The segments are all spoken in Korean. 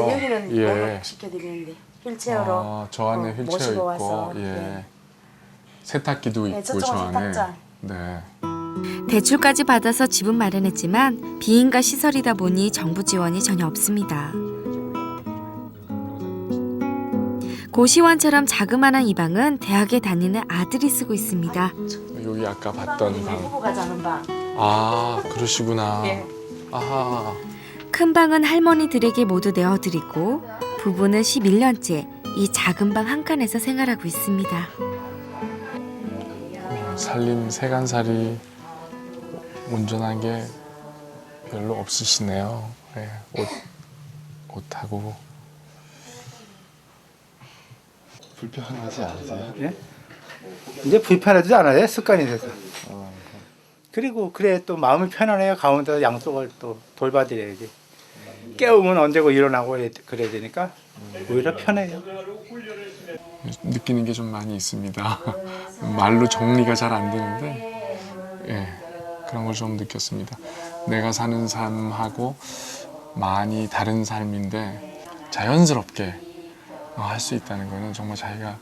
어, 여기는 예. 목욕 시켜드리는데 휠체어로 아, 저 안에 어, 휠체어 모시고 있고 와서, 예. 네. 세탁기도 네, 있고 저 안에. 세탁장. 네. 대출까지 받아서 집은 마련했지만 비인가 시설이다 보니 정부 지원이 전혀 없습니다. 고시원처럼 자그마한 이 방은 대학에 다니는 아들이 쓰고 있습니다. 여기 아까 봤던 방. 후보가 자는 방. 아, 그러시구나. 예. 아하. 큰 방은 할머니들에게 모두 내어드리고 부부는 11년째 이 작은 방 한 칸에서 생활하고 있습니다. 살림 세간살이 온전한 게 별로 없으시네요. 예, 옷 옷하고 불편하지 않으세요? 이제 불편하지도 않아요. 습관이 돼서. 그리고 그래 또 마음이 편안해요. 가운데서 양쪽을 또 돌봐드려야지. 깨우면 언제고 일어나고 그래- 그래야 되니까 오히려 편해요. 느끼는 게 좀 많이 있습니다. 말로 정리가 잘 안 되는데, 예, 그런 걸 좀 느꼈습니다. 내가 사는 삶하고 많이 다른 삶인데 자연스럽게 어, 할수 있다는 거는 정말 자기가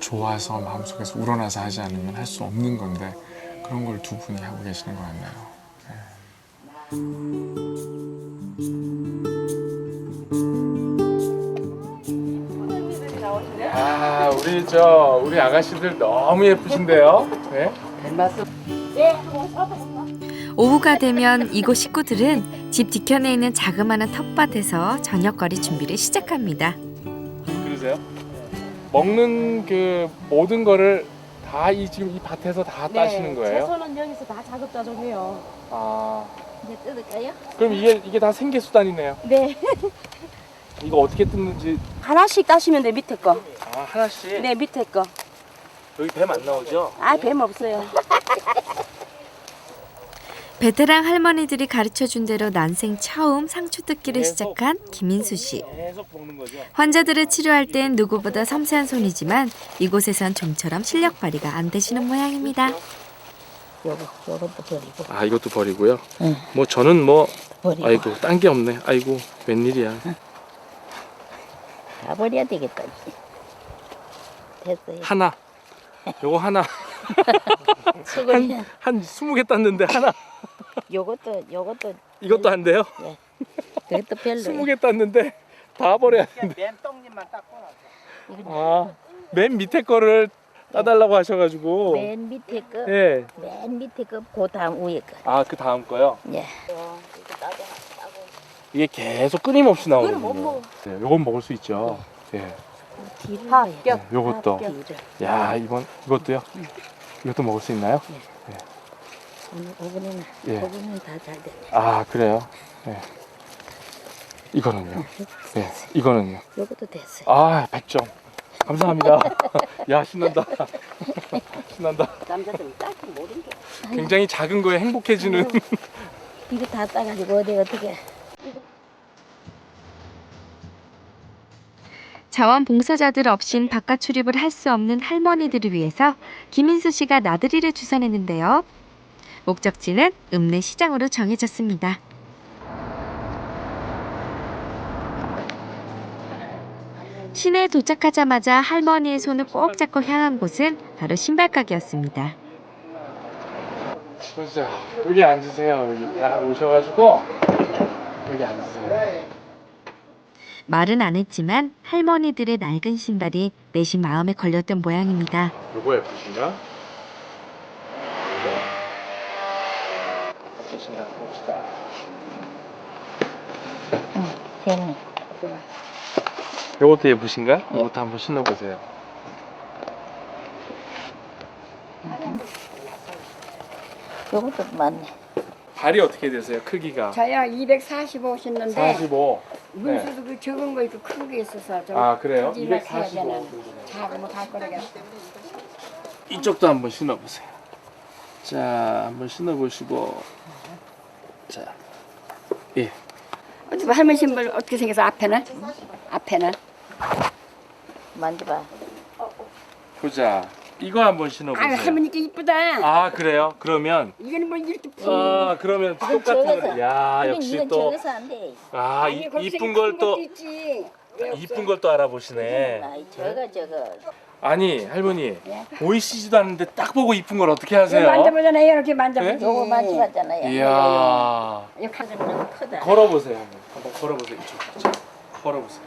좋아서 마음속에서 우러나서 하지 않으면 할 수 없는 건데 그런 걸 두 분이 하고 계시는 것 같네요. 아, 우리 저 우리 아가씨들 너무 예쁘신데요. 네? 오후가 되면 이곳 식구들은 집 뒤편에 있는 자그마한 텃밭에서 저녁거리 준비를 시작합니다. 그러세요? 먹는 그 모든 거를 다 이 지금 이 밭에서 다 따시는 거예요? 채소는 여기서 다 자급자족해요. 아, 이제 뜯을까요? 그럼 이게 이게 다 생계 수단이네요. 네. 이거 어떻게 뜯는지 하나씩 따시면 돼 밑에 거. 아 하나씩 네 밑에 거. 여기 뱀 안 나오죠? 아 뱀 없어요. 베테랑 할머니들이 가르쳐준 대로 난생 처음 상추 뜯기를. 시작한 김인수 씨. 계속 먹는 거죠. 환자들을 치료할 땐 누구보다 섬세한 손이지만 이곳에선 좀처럼 실력 발휘가 안 되시는 모양입니다. 요거 요것도 버리고. 아 이것도 버리고요. 응. 뭐 저는 뭐 버리고. 아이고 딴 게 없네. 아이고 웬일이야. 다 버려야 되겠다. 됐어요. 하나. 요거 하나 수고해. 한 20개 땄는데 하나 요것도 요것도 이것도 안 돼요? 그것도 별로. 20개 땄는데 다 버려야 되는데. 맨똥님만 닦고 나서. 아, 맨 밑에 거를 따달라고 하셔가지고. 맨 밑에 거, 예. 맨 밑에 거, 그 다음 위에 거. 아, 그 다음 거요? 예. 이게 계속 끊임없이 나오거든요. 못 먹어. 네, 요건 먹을 수 있죠. 예. 뒤를 네, 요것도. 뒤를. 야, 이번, 이것도요? 이것도 먹을 수 있나요? 오늘 오븐에는 예. 오븐은 다잘 돼. 아, 그래요? 예. 이거는요? 예. 이거는요? 요것도 됐어요. 아, 100점. 감사합니다. 야, 신난다. 신난다. 남자들은 딱히 모르는 게. 굉장히 작은 거에 행복해지는. 이거 다 따가지고 어디 어떻게. 자원봉사자들 없인 바깥 출입을 할 수 없는 할머니들을 위해서 김인수 씨가 나들이를 주선했는데요. 목적지는 읍내 시장으로 정해졌습니다. 시내에 도착하자마자 할머니의 손을 꼭 잡고 향한 곳은 바로 신발 가게였습니다. 보세요. 여기 앉으세요. 여기 딱 오셔가지고 여기 앉으세요. 말은 안 했지만 할머니들의 낡은 신발이 내심 마음에 걸렸던 모양입니다. 요거 예쁘신가? 예쁘신가 봅시다. 됐네. 요것도 예쁘신가? 요것도 한번 신어보세요. 요것도 맞네. 발이 어떻게 되세요? 크기가? 저야 245 신는데 45. 문수도 그 적은 거 있고 큰 게 있어서 좀 아 그래요? 찜찜하게 245. 하면은 작으면 갈 거라겠어. 이쪽도 한번 신어보세요. 자, 한번 신어보시고. 자, 예. 어디 봐, 할머니 신발 어떻게 생겨서 앞에는? 앞에는? 만져봐. 보자. 이거 한번 아 신어보세요. 할머니께 이쁘다. 아 그래요? 그러면 이거는 뭐 이렇게 푸. 아 그러면 똑같은 적어서. 거. 야 역시 이건 또 적어서 안 돼. 아, 아니, 이, 거기서 이쁜 큰걸또 것도 있지. 왜 없어? 이쁜 걸 또 알아보시네. 아이 저거 저거. 아니 할머니 예. 보이시지도 않는데 딱 보고 이쁜 걸 어떻게 이거 하세요? 만져보잖아요. 이렇게 만져보지. 요거 만져봤잖아요. 이야 이거 가- 이거 너무 크다. 걸어보세요 한번 한번 걸어보세요 이쪽 이쪽 걸어보세요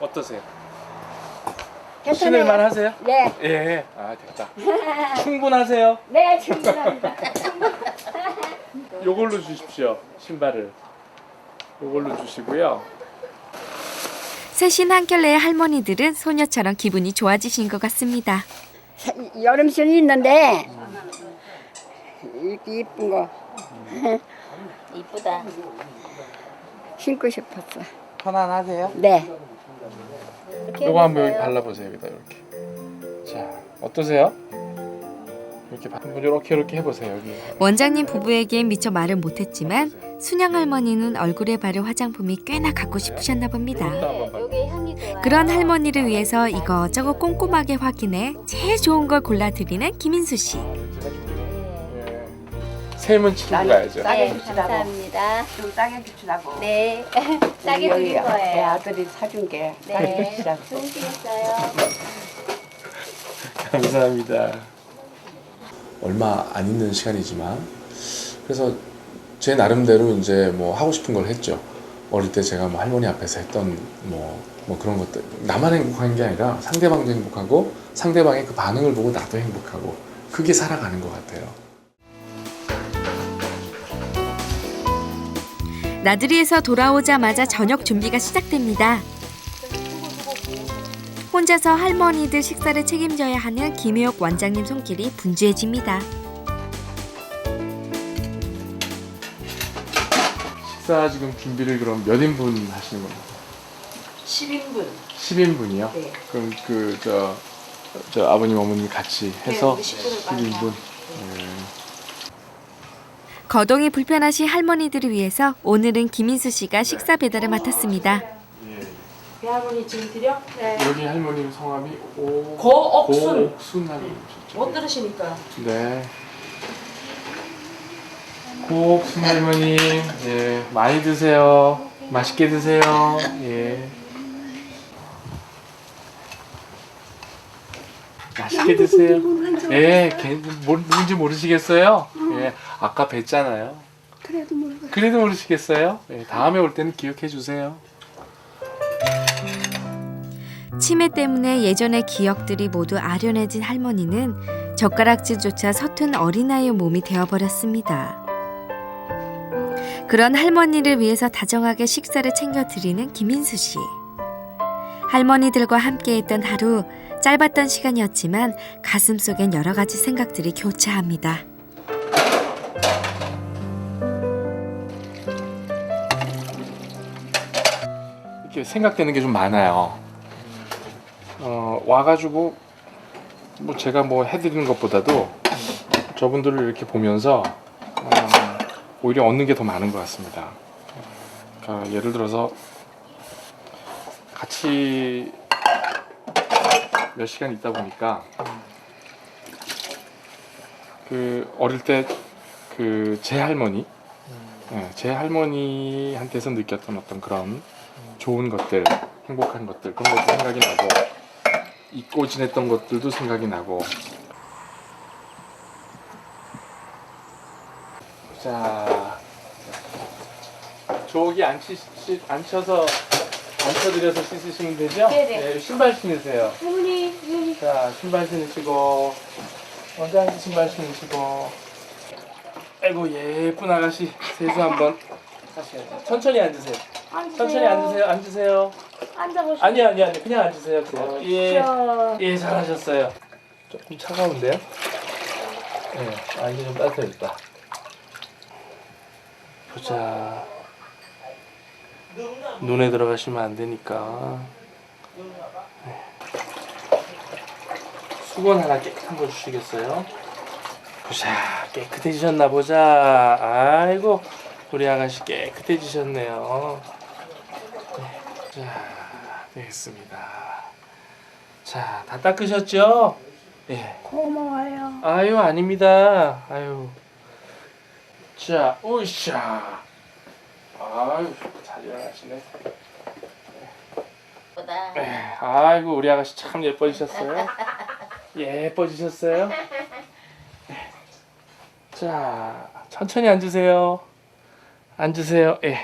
어떠세요? 신을 만 하세요? 네. 예. 아 됐다. 충분하세요? 네, 충분합니다. 요걸로 주십시오 신발을. 요걸로 주시고요. 새신 한켤레의 할머니들은 소녀처럼 기분이 좋아지신 것 같습니다. 여름 신이 있는데 이렇게 이쁜 거 이쁘다. 신고 싶었어. 편안하세요? 네. 이렇게 요거 한번 여기 해보세요. 발라보세요 여기다 이렇게. 자 어떠세요? 이렇게 한번 이렇게 이렇게 해보세요 여기. 원장님 부부에겐 미처 말을 못했지만 순영 할머니는 얼굴에 바를 화장품이 꽤나 갖고 싶으셨나 봅니다. 향이 좋아. 그런 할머니를 위해서 이것저것 꼼꼼하게 확인해 제일 좋은 걸 골라드리는 김인수 씨. 셈은 치고 가야죠. 네, 감사합니다. 좀 싸게 주시라고. 네, 싸게 드릴 내 거예요. 아들이 사준 게. 네, 좋으시겠어요. 감사합니다. 얼마 안 있는 시간이지만 그래서 제 나름대로 이제 뭐 하고 싶은 걸 했죠. 어릴 때 제가 뭐 할머니 앞에서 했던 뭐, 뭐 그런 것들 나만 행복한 게 아니라 상대방도 행복하고 상대방의 그 반응을 보고 나도 행복하고 그게 살아가는 것 같아요. 나들이에서 돌아오자마자 저녁 준비가 시작됩니다. 혼자서 할머니들 식사를 책임져야 하는 김혜옥 원장님 손길이 분주해집니다. 식사 지금 준비를 그럼 몇 인분 하시는 겁니까? 10인분. 10인분이요? 네. 그럼 그 저 저 아버님 어머님 같이 해서 우리 식구들 많이 10인분. 거동이 불편하신 할머니들을 위해서 오늘은 김인수 씨가 식사 배달을 맡았습니다. 배할머니 지금 드려? 네. 여기 할머님 성함이 오 고옥순. 고옥순 할머니셨죠? 못 들으시니까. 네. 고옥순 할머님, 예, 많이 드세요. 맛있게 드세요. 예. 맛있게 드세요. 예, 걔, 뭐, 누군지 모르시겠어요? 예, 아까 뵀잖아요. 그래도 모르고. 그래도 모르시겠어요? 예, 다음에 올 때는 기억해 주세요. 치매 때문에 예전의 기억들이 모두 아련해진 할머니는 젓가락질조차 서툰 어린아이의 몸이 되어버렸습니다. 그런 할머니를 위해서 다정하게 식사를 챙겨드리는 김인수 씨. 할머니들과 함께했던 하루 짧았던 시간이었지만 가슴 속엔 여러 가지 생각들이 교차합니다. 이렇게 생각되는 게 좀 많아요. 어, 와가지고 뭐 제가 뭐 해드리는 것보다도 저분들을 이렇게 보면서 어, 오히려 얻는 게 더 많은 것 같습니다. 그러니까 예를 들어서 같이 몇 시간 있다 보니까 그 어릴 때 그 제 할머니, 예, 제 할머니한테서 느꼈던 어떤 그런 좋은 것들, 행복한 것들 그런 것도 생각이 나고 잊고 지냈던 것들도 생각이 나고 자 저기 앉히, 앉혀서 앉혀드려서 씻으시면 되죠? 네네. 네, 신발 신으세요. 자 신발 신으시고 원장님 신발 신으시고 아이고 예쁜 아가씨 세수 한번 하셔야죠. 천천히 앉으세요. 천천히 앉으세요. 앉으세요. 앉아보시죠. 아니요, 아니요, 아니요. 그냥 앉으세요. 그냥. 예, 예, 잘하셨어요. 조금 차가운데요? 네, 아 이제 좀 따뜻해졌다. 보자. 눈에 들어가시면 안 되니까. 네. 수건 하나 깨끗한 거 주시겠어요? 보자, 깨끗해지셨나 보자. 아이고, 우리 아가씨 깨끗해지셨네요. 네, 자, 되겠습니다. 자, 다 닦으셨죠? 예. 고마워요. 아유 아닙니다. 아유. 자, 오이샤. 아유 잘 일어나시네. 네, 아이고 우리 아가씨 참 예뻐지셨어요. 예뻐지셨어요. 네. 자, 천천히 앉으세요. 앉으세요. 예.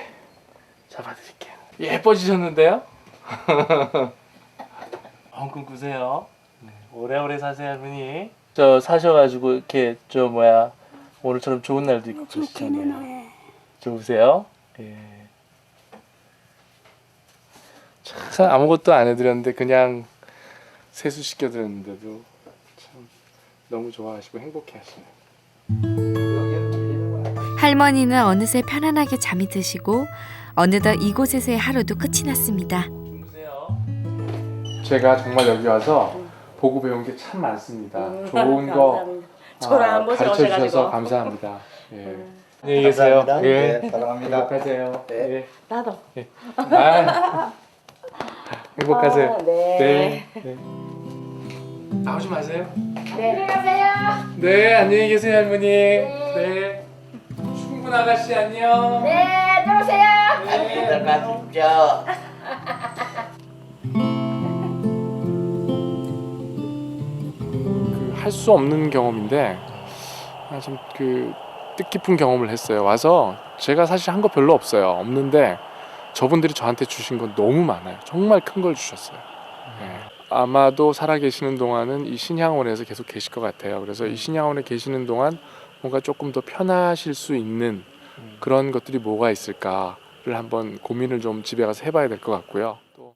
잡아드릴게요. 예뻐지셨는데요? 엉금 꾸세요. 네, 오래오래 사세요, 할머니. 저 사셔가지고 이렇게 저 뭐야 오늘처럼 좋은 날도 있고 그러시잖아요. 좋으세요? 예. 참 아무것도 안 해드렸는데 그냥 세수 시켜드렸는데도 참 너무 좋아하시고 행복해하시네요. 할머니는 어느새 편안하게 잠이 드시고 어느덧 이곳에서의 하루도 끝이 났습니다. 제가 정말 여기 와서 보고 배운 게 참 많습니다. 좋은 거 저랑 아, 한 가르쳐 주셔서. 감사합니다. 예. 안녕히 계세요. 예. 네, 사랑합니다. 행복하세요. 예. 나도. 아, 행복하세요. 아, 네. 네. 네. 나오지 마세요. 네. 네, 안녕히 계세요, 할머니. 네. 충분 아가씨 안녕. 네, 들어오세요. 네. 할수 없는 경험인데 아, 좀그 뜻깊은 경험을 했어요. 와서 제가 사실 한 거 별로 없어요. 없는데 저분들이 저한테 주신 건 너무 많아요. 정말 큰 걸 주셨어요. 예. 아마도 살아계시는 동안은 이 신양원에서 계속 계실 것 같아요. 그래서 이 신양원에 계시는 동안 뭔가 조금 더 편하실 수 있는 그런 것들이 뭐가 있을까를 한번 고민을 좀 집에 가서 해봐야 될 것 같고요. 또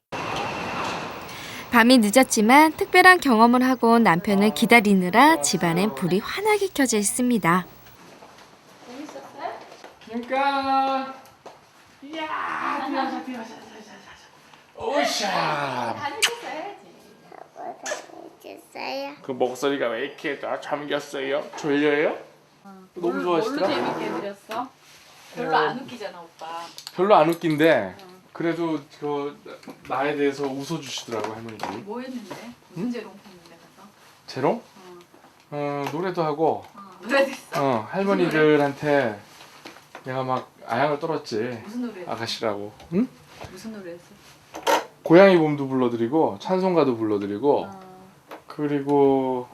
밤이 늦었지만 특별한 경험을 하고 온 남편을 기다리느라 집안엔 불이 환하게 켜져 있습니다. 김가 이야 뛰어서 뛰어서 오샤 됐어요. 그 목소리가 왜 이렇게 다 잠겼어요? 졸려요? 너무 좋아하시더라 재밌게 드렸어? 별로 안 웃기잖아 오빠 별로 안 웃긴데 그래도 그 나에 대해서 웃어주시더라고 할머니들이 뭐 했는데? 무슨 재롱 했는데 가서? 재롱? 어 노래도 하고 어, 노래 됐어? 어 할머니들한테 내가 막 아양을 떨었지 무슨 노래 했어? 아가씨라고 응? 무슨 노래 했어? 고양이 봄도 불러드리고 찬송가도 불러드리고 어, 그리고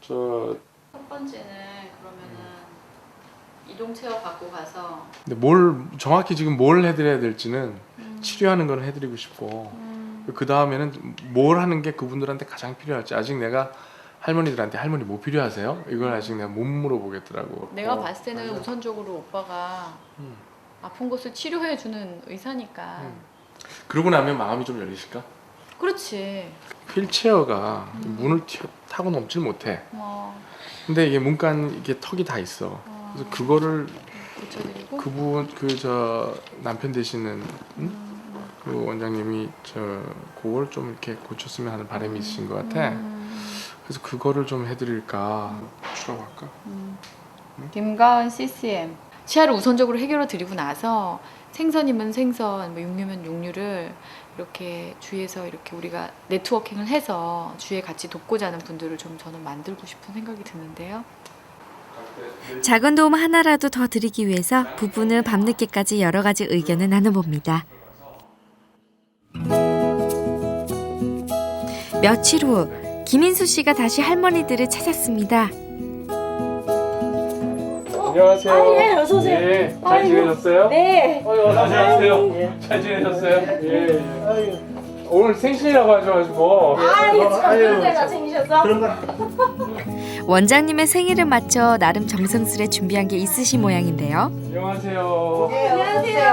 저 첫 번째는 그러면은 이동 체어 갖고 가서 근데 뭘 정확히 지금 뭘 해드려야 될지는 음. 치료하는 건 해드리고 싶고 그 다음에는 뭘 하는 게 그분들한테 가장 필요할지 아직 내가 할머니들한테 할머니 뭐 필요하세요? 이걸 아직 내가 못 물어보겠더라고. 내가 어. 봤을 때는 우선적으로 오빠가 음. 아픈 곳을 치료해 주는 의사니까 음. 그러고 나면 마음이 좀 열리실까? 그렇지 휠체어가 문을 튀어, 타고 넘질 못해. 뭐 근데 이게 문간 이게 턱이 다 있어. 어, 그래서 그거를 고쳐드리고 그분 그 저 남편 되시는 응? 그 원장님이 저 그걸 좀 이렇게 고쳤으면 하는 바람이 있으신 것 같아. 음, 그래서 그거를 좀 해드릴까 주라고 할까? 김가은 CCM 치아를 우선적으로 해결해 드리고 나서 생선이면 생선, 뭐 육류면 육류를 이렇게 주위에서 이렇게 우리가 네트워킹을 해서 주위에 같이 돕고자 하는 분들을 좀 저는 만들고 싶은 생각이 드는데요. 작은 도움 하나라도 더 드리기 위해서 부부는 밤늦게까지 여러 가지 의견을 나눠봅니다. 며칠 후 김인수 씨가 다시 할머니들을 찾았습니다. 안녕하세요. 아, 예, 어서 오세요. 예, 잘 지내셨어요? 네. 어유 안녕하세요. 잘 지내셨어요? 예. 예. 오늘 생신이라고 하셔가지고. 아이 참 그런 데가 생기셔서 원장님의 생일을 맞춰 나름 정성스레 준비한 게 있으신 모양인데요. 안녕하세요. 안녕하세요.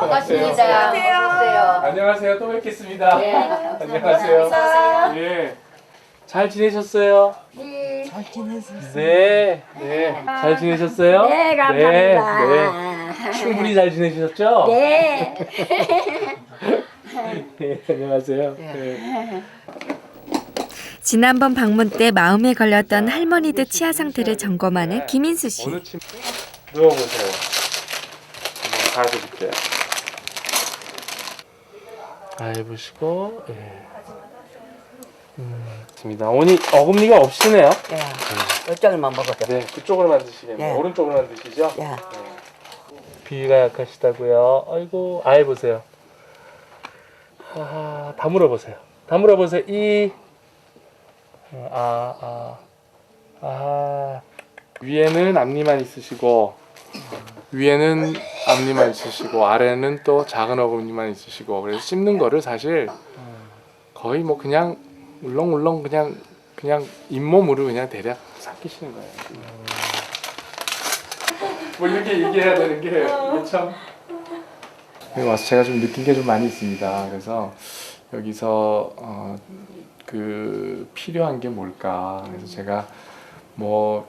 반갑습니다. 안녕하세요. 안녕하세요. 또 뵙겠습니다. 네. 안녕하세요. 예. 잘 지내셨어요? 네. 잘 지내셨어요. 네. 네. 잘 지내셨어요? 네, 감사합니다. 네. 네. 충분히 잘 지내셨죠? 네. 네. 안녕하세요. 네. 지난번 방문 때 마음에 걸렸던 할머니들 치아 상태를 점검하는 김인수 씨. 어느 침 누워보세요. 한번 가드릴게요. 아 해보시고 예. 맞습니다. 어머니 어금니가 없으네요. 야, 이쪽만 먹어도. 네, 그쪽으로 만 드시겠네요. 네. 오른쪽으로 만 드시죠? 야, 비위가 약하시다고요. 아이고, 아이 보세요. 아, 다 물어 보세요. 다 물어 보세요. 이, 어, 아, 아, 아. 위에는 앞니만 있으시고 위에는 앞니만 있으시고 아래는 또 작은 어금니만 있으시고 그래서 씹는 거를 사실 거의 뭐 그냥 울렁울렁 그냥 그냥 잇몸으로 그냥 대략 삼키시는 거예요. 뭐 이렇게 얘기해야 되는 게 이게 참. 여기 와서 제가 좀 느낀 게 좀 많이 있습니다. 그래서 여기서 어, 그 필요한 게 뭘까? 그래서 제가 뭐,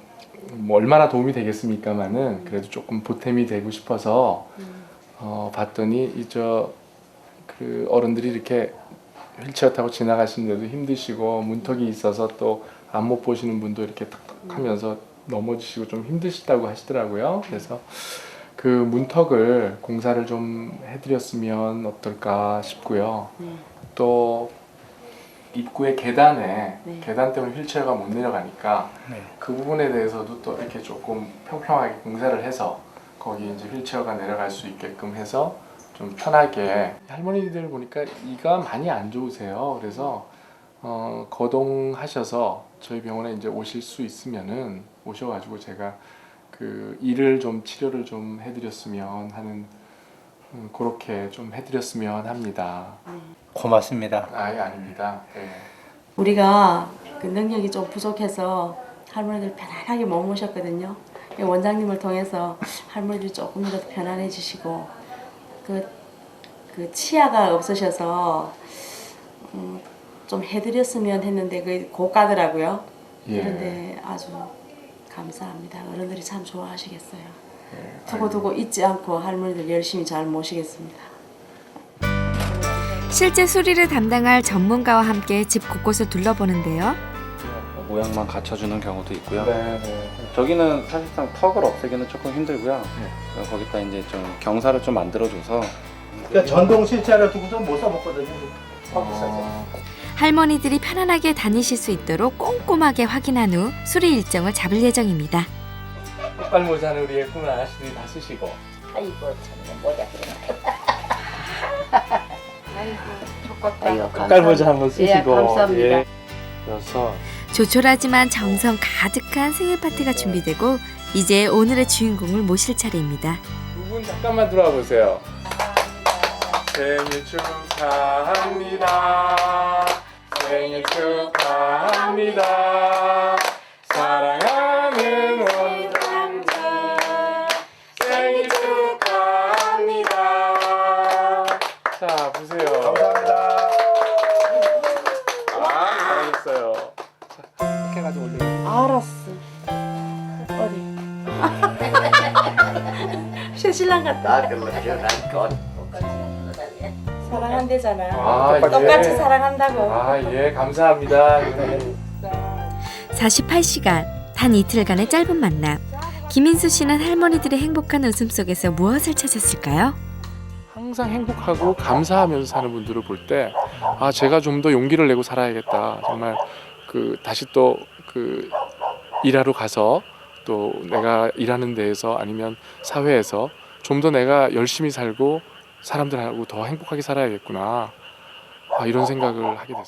뭐 얼마나 도움이 되겠습니까만은 그래도 조금 보탬이 되고 싶어서 어, 봤더니 이저 그 어른들이 이렇게 휠체어 타고 지나가시는데도 힘드시고 문턱이 있어서 또 안 못 보시는 분도 이렇게 탁탁 하면서 넘어지시고 좀 힘드시다고 하시더라고요. 그래서 그 문턱을 공사를 좀 해드렸으면 어떨까 싶고요. 또 입구의 계단에 계단 때문에 휠체어가 못 내려가니까 네. 그 부분에 대해서도 또 이렇게 조금 평평하게 공사를 해서 거기 이제 휠체어가 내려갈 수 있게끔 해서 좀 편하게 할머니들 보니까 이가 많이 안 좋으세요. 그래서 어, 거동하셔서 저희 병원에 이제 오실 수 있으면은 오셔가지고 제가 그 이를 좀 치료를 좀 해드렸으면 하는 음, 그렇게 좀 해드렸으면 합니다. 고맙습니다. 아예 아닙니다. 네. 우리가 그 능력이 좀 부족해서 할머니들 편안하게 못 모셨거든요. 원장님을 통해서 할머니들이 조금이라도 편안해지시고 그, 그 치아가 없으셔서 음, 좀 해드렸으면 했는데 그 고가더라고요. 예. 그런데 아주 감사합니다. 어른들이 참 좋아하시겠어요. 두고두고 잊지 않고 할머니들 열심히 잘 모시겠습니다. 실제 수리를 담당할 전문가와 함께 집 곳곳을 둘러보는데요. 모양만 갖춰주는 경우도 있고요. 네, 네. 저기는 사실상 턱을 없애기는 조금 힘들고요. 어, 거기다 이제 좀 경사를 좀 만들어줘서 그러니까 전동 실차를 두고서 못 써먹거든요. 어, 할머니들이 편안하게 다니실 수 있도록 꼼꼼하게 확인한 후 수리 일정을 잡을 예정입니다. 꽃갈 모자는 우리 예쁜 아가씨들이 다 쓰시고 아이고, 참, 모자 아이고, 좋겠다. 꽃갈 모자 한번 예, 쓰시고 감사합니다. 예. 여섯 조촐하지만 정성 가득한 생일 파티가 준비되고 이제 오늘의 주인공을 모실 차례입니다. 두 분 잠깐만 들어와 보세요. 생일 축하합니다. 생일 축하합니다. 신랑 같다. 사랑한대잖아. 아, 똑같이 예. 사랑한다고. 아 예 감사합니다. 예. 48시간, 단 이틀간의 짧은 만남. 김인수 씨는 할머니들의 행복한 웃음 속에서 무엇을 찾았을까요? 항상 행복하고 감사하면서 사는 분들을 볼 때 아 제가 좀 더 용기를 내고 살아야겠다 정말 그 다시 또 그 일하러 가서 또 내가 일하는 데에서 아니면 사회에서 좀 더 내가 열심히 살고 사람들하고 더 행복하게 살아야겠구나 아, 이런 생각을 하게 됐습니다.